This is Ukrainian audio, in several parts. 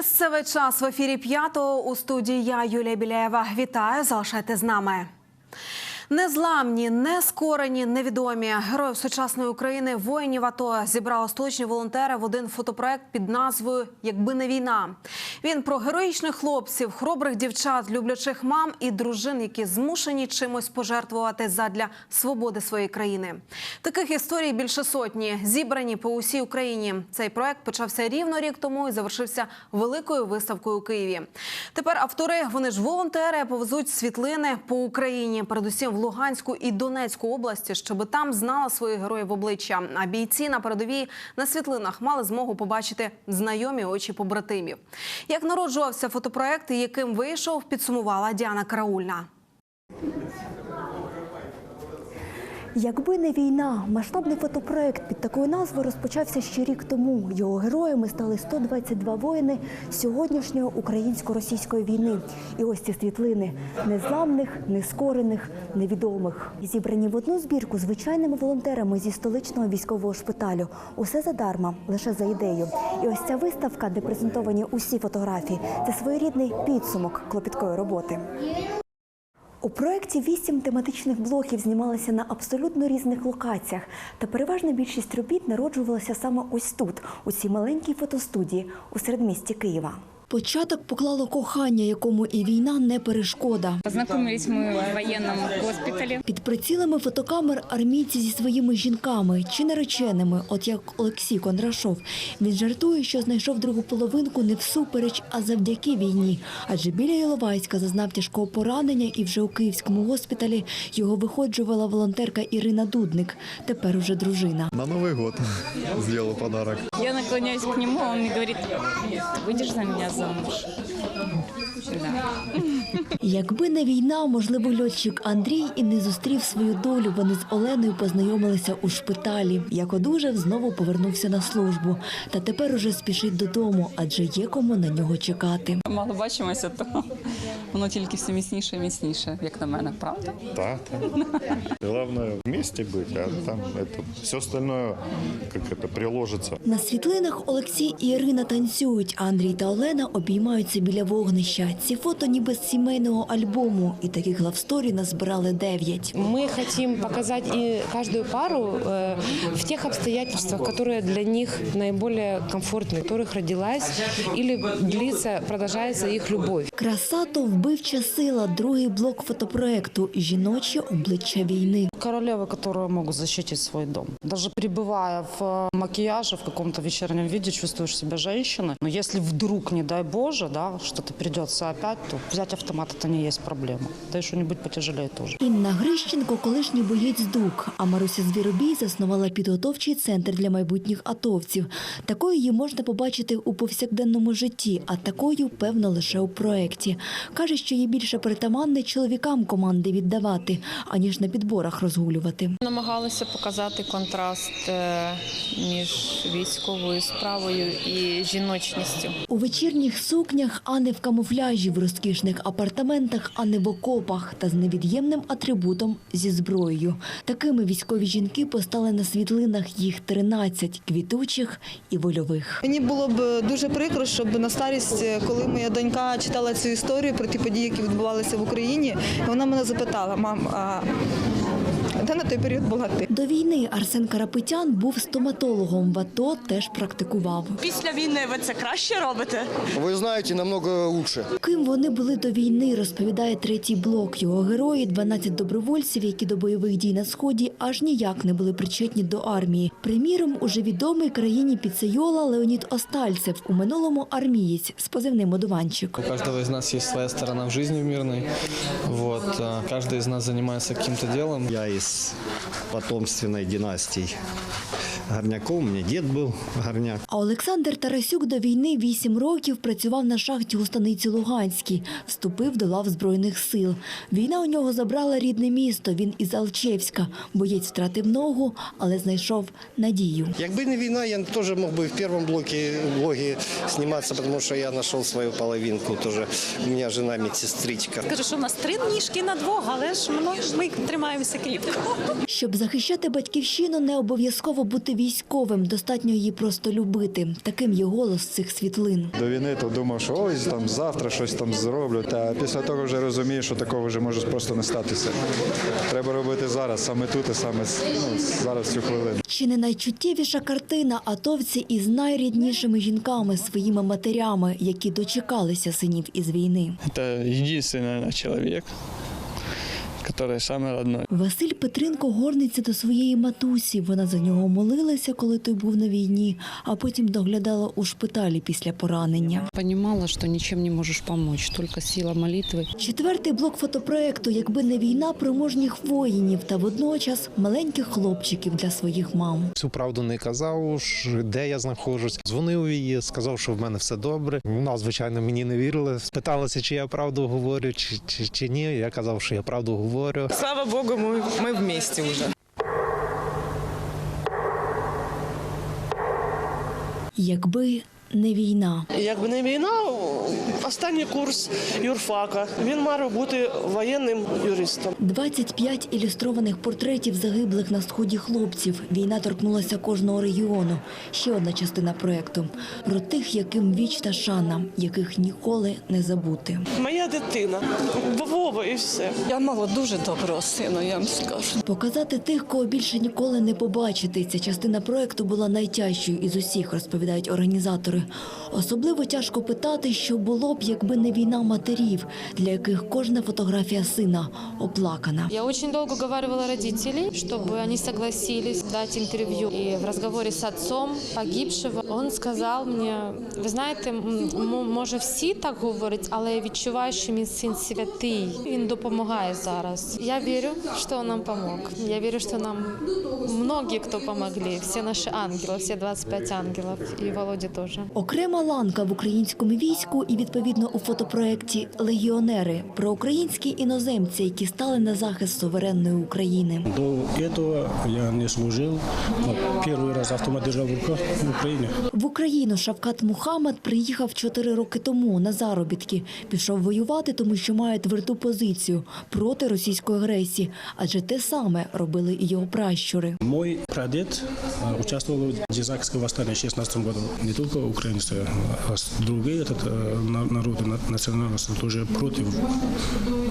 Місцевий час в ефірі п'ятого у студії я Юлія Біляєва. Вітаю, залишайте з нами. Незламні, нескорені, невідомі героїв сучасної України, воїнів АТО зібрали столичні волонтери в один фотопроект під назвою Якби не війна. Він про героїчних хлопців, хоробрих дівчат, люблячих мам і дружин, які змушені чимось пожертвувати задля свободи своєї країни. Таких історій більше сотні, зібрані по усій Україні. Цей проект почався рівно рік тому і завершився великою виставкою у Києві. Тепер автори, вони ж волонтери, повезуть світлини по Україні, передусім в Луганську і Донецьку області, щоб там знала своїх героїв обличчя. А бійці на передовій на світлинах мали змогу побачити знайомі очі побратимів. Як народжувався фотопроект яким вийшов, підсумувала Діана Караульна. Якби не війна, масштабний фотопроект під такою назвою розпочався ще рік тому. Його героями стали 122 воїни сьогоднішньої українсько-російської війни. І ось ці світлини незламних, нескорених, невідомих. Зібрані в одну збірку звичайними волонтерами зі столичного військового шпиталю. Усе задарма, лише за ідею. І ось ця виставка, де презентовані усі фотографії, це своєрідний підсумок клопіткої роботи. У проєкті вісім тематичних блоків знімалися на абсолютно різних локаціях, та переважна більшість робіт народжувалася саме ось тут, у цій маленькій фотостудії у середмісті Києва. Початок поклало кохання, якому і війна не перешкода. Познакомились мы в военном госпитале. Під прицілами фотокамер армійці зі своїми жінками чи нареченими, от як Олексій Кондрашов. Він жартує, що знайшов другу половинку не всупереч, а завдяки війні. Адже біля Іловайська зазнав тяжкого поранення, і вже у київському госпіталі його виходжувала волонтерка Ірина Дудник, тепер уже дружина. На Новый год сделал подарок. Я наклоняюсь к нему, он мне говорит, ты выйдешь за меня замуж? Якби не війна, можливо, льотчик Андрій і не зустрів свою долю. Вони з Оленою познайомилися у шпиталі. Як одужав, знову повернувся на службу. Та тепер уже спішить додому, адже є кому на нього чекати. Мало бачимося, то воно тільки все міцніше і міцніше, як на мене, правда? Да, да. Главное вместе быть, а там это все остальное как это приложится. На світлинах Олексій і Ірина танцюють, а Андрій та Олена обіймаються біля вогнища. Ці фото ніби з сімейного альбому, і таких лавсторій назбирали дев'ять. Мы хотим показать и каждую пару э, в тех обстоятельствах, которые для них наиболее комфортны, в которых родилась или длится, продолжается их любовь. Краса то вбивча сила. Другий блок фотопроекту жіночі обличчя війни. Королевы, которые могут защитить свой дом. Даже пребывая в э, макияже, в каком-то вечернем виде, чувствуешь себя женщиной. Но если вдруг, не дай Боже, да, что-то придется опять, то взять автомат это не есть проблема. Да и что-нибудь потяжелее тоже. Інна Грищенко – колишній боєць ДУК, а Маруся Звіробій заснувала підготовчий центр для майбутніх атовців. Такою її можна побачити у повсякденному житті, а такою, певно, лише у проєкті. Каже, що їй більше притаманне чоловікам команди віддавати, аніж на підборах розгулювати. Намагалися показати контраст е, між військовою справою і жіночністю. У вечірніх сукнях, а не в камуфляжі, в розкішних апартаментах, а не в окопах та з невід'ємним атрибутом зі зброєю. Такими військові жінки постали на світлинах їх 13 – квітучих і вольових. Мені було б дуже прикро, щоб на старість, коли моя донька читала цю історію про ті події, які відбувалися в Україні, вона мене запитала: мам, а де на той період була ти? До війни Арсен Карапетян був стоматологом, в АТО теж практикував. Після війни ви це краще робите? Вы знаете, намного лучше. Ким вони були до війни, розповідає третій блок. Його герої – 12 добровольців, які до бойових дій на Сході аж ніяк не були причетні до армії. Приміром, уже відомий країні піцейола Леонід Остальцев, у минулому армієць з позивним «Одуванчик». У каждого из нас есть своя сторона в жизни в мирной. Вот. Каждый из нас занимается каким-то делом. Я потомственной династии Горняков. У меня дед был горняк. А Олександр Тарасюк до війни 8 років працював на шахті у станиці Луганській, вступив до лав Збройних сил. Війна у нього забрала рідне місто, він із Алчевська. Боєць втратив ногу, але знайшов надію. Якби не війна, я теж мог би в першому блокі, блогі зніматися, тому що я знайшов свою половинку. Тоже у мене жена медсестричка. Кажу, що в нас три ніжки на двох, але ж ми, ми тримаємося кріпко. Щоб захищати батьківщину, не обов'язково бути військовим, достатньо її просто любити. Таким є голос цих світлин. До війни то думав, що ось там завтра щось там зроблю. Та після того вже розумію, що такого вже може просто не статися. Треба робити зараз, саме тут і саме ну, зараз цю хвилину. Чи не найчуттєвіша картина атовці із найріднішими жінками, своїми матерями, які дочекалися синів із війни. Это единственный, наверное, человек, который самый родной. Василь Петренко горниться до своєї матусі. Вона за нього молилася, коли той був на війні, а потім доглядала у шпиталі після поранення. Понимала, что ничем не можешь помочь, только сила молитвы. Четвертий блок фотопроекту Якби не війна приможніх воїнів та водночас маленьких хлопчиків для своїх мам. Всю правду не казав, ж, де я знаходжусь. Дзвонив їй, сказав, що в мене все добре. Вона, звичайно, мені не вірила. Спиталася, чи я правду говорю, чи, чи, чи ні. Я казав, що я правду говорю. Слава Богу, ми, ми вместе вже. Якби не війна. Якби не війна, останній курс юрфака. Він мав бути воєнним юристом. 25 ілюстрованих портретів загиблих на сході хлопців. Війна торкнулася кожного регіону. Ще одна частина проекту про тих, яким віч та шана, яких ніколи не забути. Моя дитина, Вова і все. Я мала дуже доброго сина, я вам скажу. Показати тих, кого більше ніколи не побачити. Ця частина проекту була найтяжчою із усіх, розповідають організатори. Особливо тяжко питати, що було б, якби не війна матерів, для яких кожна фотографія сина оплакана. Я очень долго уговаривала родителей, чтобы они согласились дать интервью. И в разговоре с отцом погибшего он сказал мне, ви знаєте, може всі так говорять, але я відчуваю, що мій син святий. Він допомагає зараз. Я вірю, що він нам помог. Я вірю, що нам многие, хто помогли. Всі наші ангели, всі 25 ангелів. І Володя теж. Окрема ланка в українському війську і відповідно у фотопроекті Легіонери про українські іноземці, які стали на захист суверенної України. До этого я не служил. но Первый раз автомат держал в руках в Украине. В Україну Шавкат Мухаммад приїхав чотири роки тому на заробітки. Пішов воювати, тому що має тверду позицію проти російської агресії, адже те саме робили і його пращури. Мой прадед э, участвовал в Дизакском восстании в 16 году. Не только украинцы, а с- другие этот, э, на- народы, на- национальности тоже против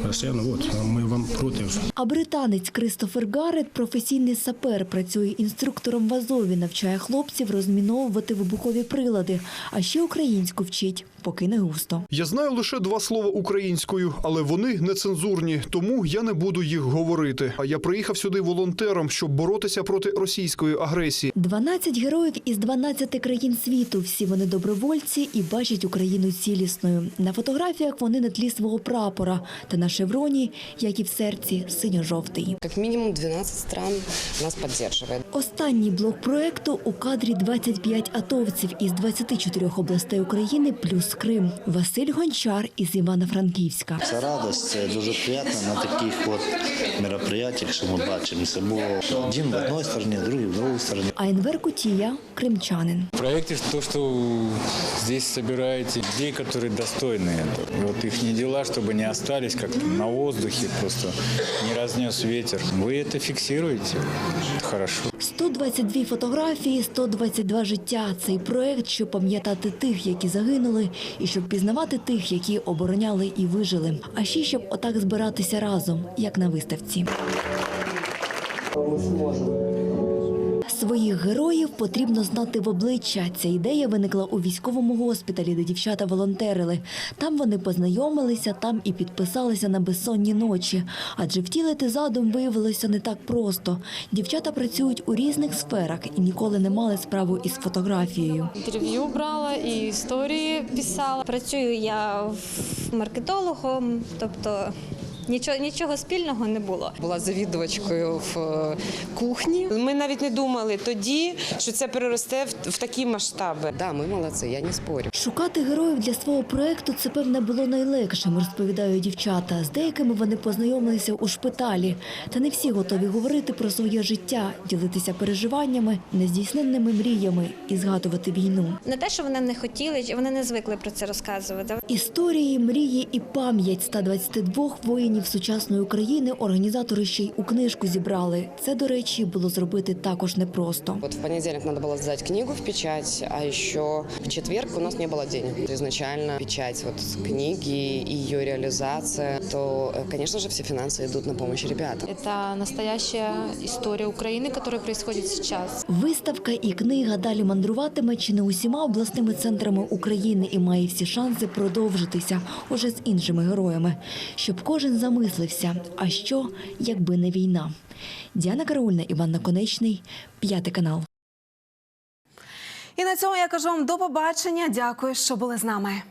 россиян. Вот, а мы вам против. А британець Кристофер Гаррет, професійний сапер, працює інструктором в Азові, навчає хлопців розміновувати вибухові прилади, а ще українську вчить, поки не густо. Я знаю лише два слова українською, але вони нецензурні, тому я не буду їх говорити. А я приїхав сюди волонтером, щоб боротися проти російської агресії. 12 героїв із 12 країн світу. Всі вони добровольці і бачать Україну цілісною. На фотографіях вони на тлі свого прапора та на шевроні, як і в серці, синьо-жовтий. Как минимум 12 стран нас поддерживает. Останній блок проекту у кадрі 25 атовців із 24 областей України плюс Крим. Василь Гончар із Івано-Франківська. Це радость, це дуже приємно на таких от мероприятиях, що ми бачимо. Це було один в одній стороні, другий в другій стороні. А Енвер Кутія – кримчанин. В проекте то, что здесь собираете людей, которые достойны этого. И вот их не дела, чтобы не остались как-то на воздухе, просто не разнес ветер. Вы это фиксируете. Это хорошо. 122 фотографії, 122 життя. Цей проект, щоб пам'ятати тих, які загинули, і щоб пізнавати тих, які обороняли і вижили. А ще щоб отак збиратися разом, як на виставці. Своїх героїв потрібно знати в обличчя. Ця ідея виникла у військовому госпіталі, де дівчата волонтерили. Там вони познайомилися, там і підписалися на безсонні ночі. Адже втілити задум виявилося не так просто. Дівчата працюють у різних сферах і ніколи не мали справу із фотографією. Інтерв'ю брала і історії писала. Працюю я маркетологом, тобто нічого, нічого спільного не було. Була завідувачкою в е, кухні. Ми навіть не думали тоді, що це переросте в, в такі масштаби. Да, ми молодці, я не спорю. Шукати героїв для свого проекту це певне було найлегшим, розповідають дівчата. З деякими вони познайомилися у шпиталі. Та не всі готові говорити про своє життя, ділитися переживаннями, нездійсненними мріями і згадувати війну. Не те, що вони не хотіли, вони не звикли про це розказувати. Історії, мрії і пам'ять 122 воїнів воїнів сучасної України організатори ще й у книжку зібрали. Це, до речі, було зробити також непросто. Вот в понедельник надо было сдать книгу в печать, а еще в четверг у нас не было денег. Изначально печать вот книги и ее реализация, то, э, конечно же, все финансы идут на помощь ребятам. Это настоящая история Украины, которая происходит сейчас. Виставка і книга далі мандруватиме чи не усіма обласними центрами України і має всі шанси продовжитися уже з іншими героями, щоб кожен замислився, а що, якби не війна. Діана Караульна, Іван Наконечний, п'ятий канал. І на цьому я кажу вам до побачення. Дякую, що були з нами.